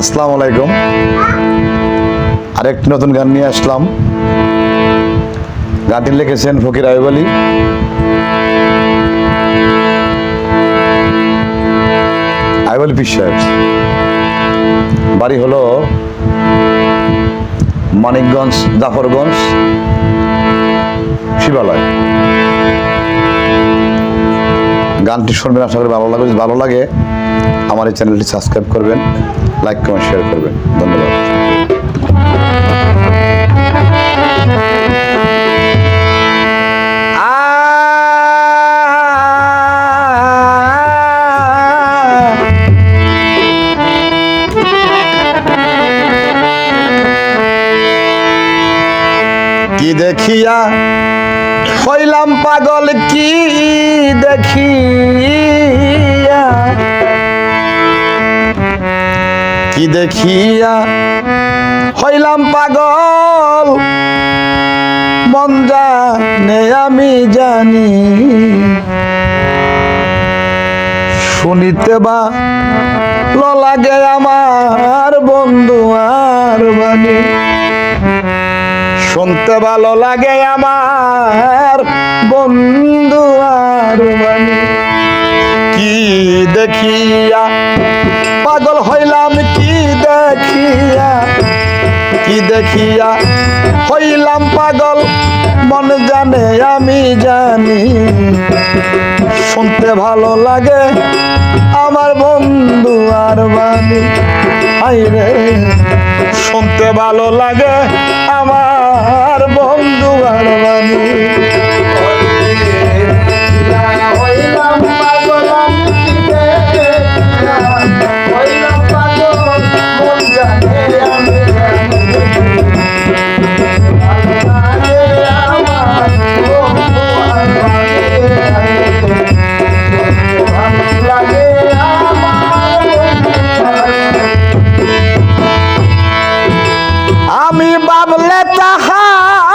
আসসালামু আলাইকুম। আরেকটি নতুন গান নিয়ে আসলাম। গানটি লিখেছেন ফকির আয়ুব আলী। আয়ুব আলী বাড়ি হলো মানিকগঞ্জ, জাফরগঞ্জ, শিবালয়। গানটি শুনবেন, আশা করি ভালো যদি ভালো লাগে, আমার এই চ্যানেলটি সাবস্ক্রাইব করবেন। লাইক কমেন্ট শেয়ার করবেন। ধন্যবাদ। কি দেখিয়া হইলাম পাগল কি দেখিয়া কি দেখিয়া হইলাম পাগল? মন জানে আমি জানি। শুনিতে বা লাগে আমার বন্ধু আর বাণী। শুনতে ভালো লাগে আমার বন্ধু আর বাণী। কি দেখিয়া পাগল হইলাম দেখিয়া, কি দেখিয়া? হইলাম পাগল, মন জানে, আমি জানি। শুনতে ভালো লাগে, আমার বন্ধু আর বাণী। হাইরে শুনতে ভালো লাগে, আমার বন্ধু আর বাণী। আহা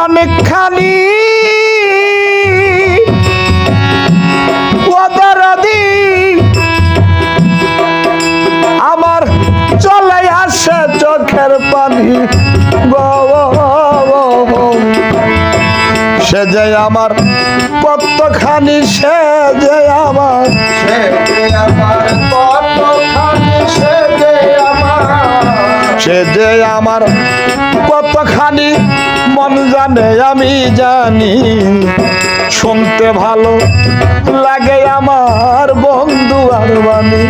তাহার চরণ খানি ওদরদি আমার চলে আসে চোখের পানি। সে যে আমার কতখানি সে যে আমার সে যে আমার কতখানি মন জানে আমি জানি। শুনতে ভালো লাগে আমার বন্ধু আর বাণী।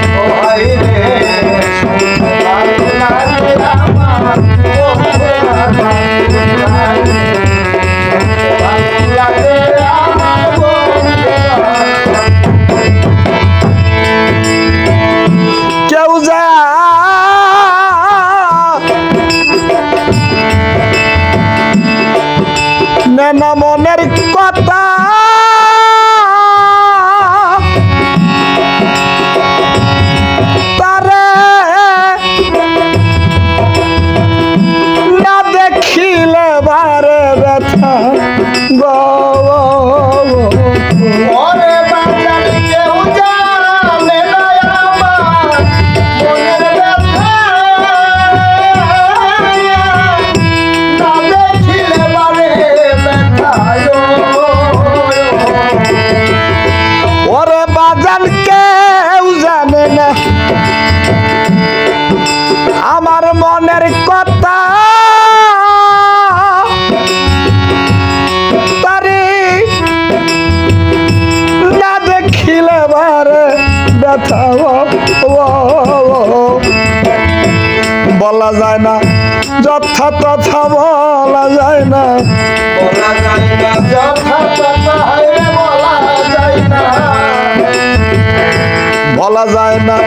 বলা যায় না।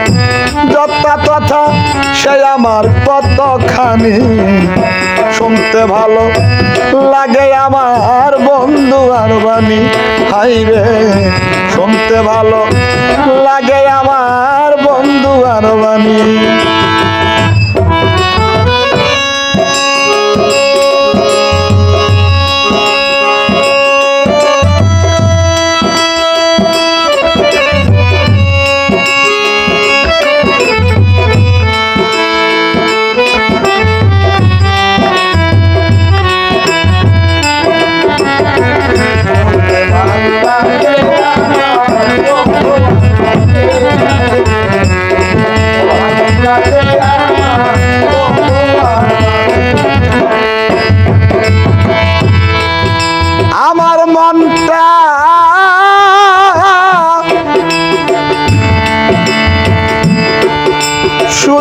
যথা তথা সে আমার কতখানি শুনতে ভালো লাগে আমার বন্ধু আর বাণী। হাই রে, শুনতে ভালো লাগে আমার বন্ধু আর বাণী।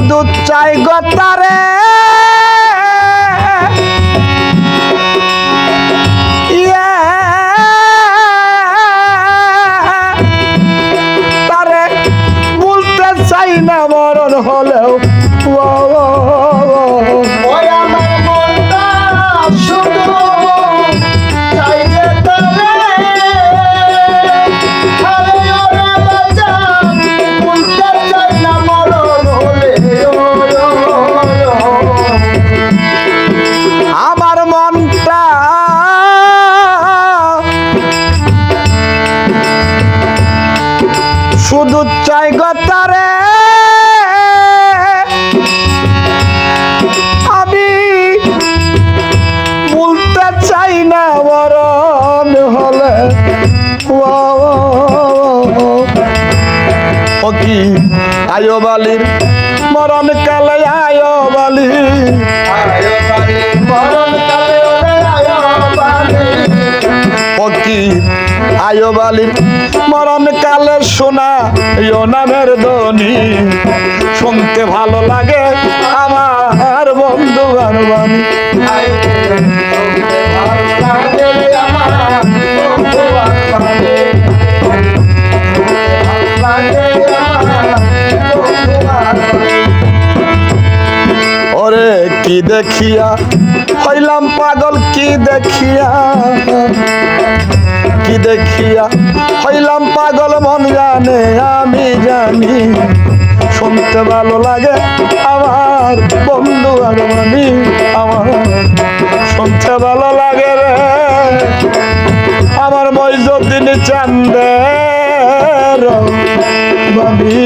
শুধু চাই গতারে তারে। বলতে চাই না মরণ হলেও মরণ কালে আয়ো বালি। মরণ কালে আয় বালি। মরণ কালে শোনা ইয়নামের ধ্বনি। শুনতে ভালো লাগে আমার বন্ধু বাণী কি দেখিয়া? হইলাম পাগল, কি দেখিয়া? কি দেখিয়া? হইলাম পাগল, মন জানে, আমি জানি। শুনতে ভালো লাগে আমার বন্ধু আর মানি, আমার শুনতে ভালো লাগে রে। আমার মইজুদ্দিন চান্দের বাবি